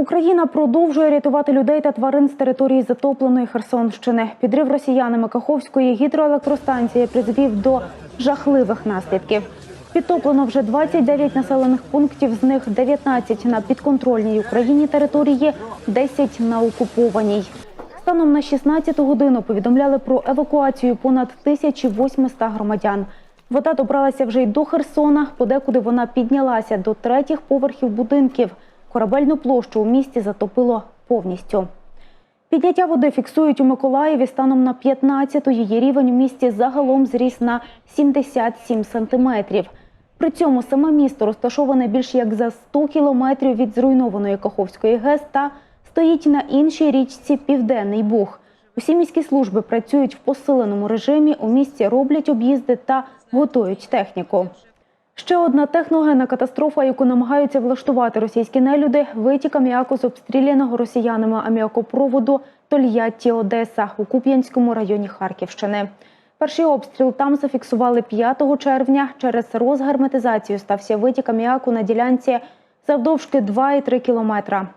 Україна продовжує рятувати людей та тварин з території затопленої Херсонщини. Підрив росіянами Каховської гідроелектростанції призвів до жахливих наслідків. Підтоплено вже 29 населених пунктів, з них 19 на підконтрольній Україні території, 10 на окупованій. Станом на 16 годину повідомляли про евакуацію понад 1800 громадян. Вода добралася вже й до Херсона, подекуди вона піднялася до третіх поверхів будинків. Корабельну площу у місті затопило повністю. Підняття води фіксують у Миколаєві станом на 15-ту. Її рівень у місті загалом зріс на 77 сантиметрів. При цьому саме місто розташоване більш як за 100 кілометрів від зруйнованої Каховської ГЕС та стоїть на іншій річці Південний Буг. Усі міські служби працюють в посиленому режимі. У місті роблять об'їзди та готують техніку. Ще одна техногенна катастрофа, яку намагаються влаштувати російські нелюди, витік аміаку з обстріляного росіянами аміакопроводу Тольятті Одеса у Куп'янському районі Харківщини. Перший обстріл там зафіксували 5 червня. Через розгерметизацію стався витік аміаку на ділянці завдовжки 2,3 кілометра.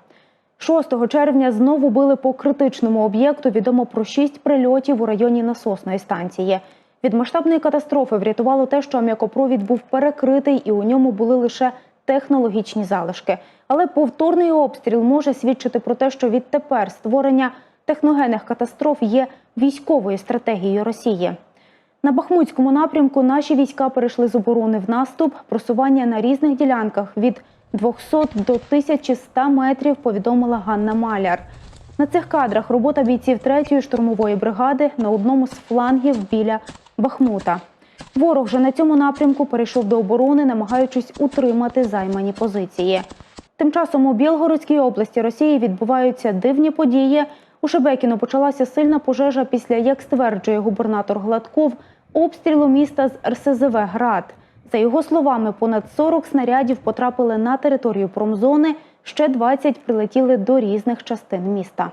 6 червня знову били по критичному об'єкту. Відомо про 6 прильотів у районі насосної станції. Від масштабної катастрофи врятувало те, що ам'якопровід був перекритий і у ньому були лише технологічні залишки. Але повторний обстріл може свідчити про те, що відтепер створення техногенних катастроф є військовою стратегією Росії. На Бахмутському напрямку наші війська перейшли з оборони в наступ. Просування на різних ділянках від 200 до 1100 метрів повідомила Ганна Маляр. На цих кадрах робота бійців 3-ї штурмової бригади на одному з флангів біля Бахмута. Ворог же на цьому напрямку перейшов до оборони, намагаючись утримати займані позиції. Тим часом у Білгородській області Росії відбуваються дивні події. У Шебекіно почалася сильна пожежа після, як стверджує губернатор Гладков, обстрілу міста з РСЗВ Град. За його словами, понад 40 снарядів потрапили на територію промзони, ще 20 прилетіли до різних частин міста.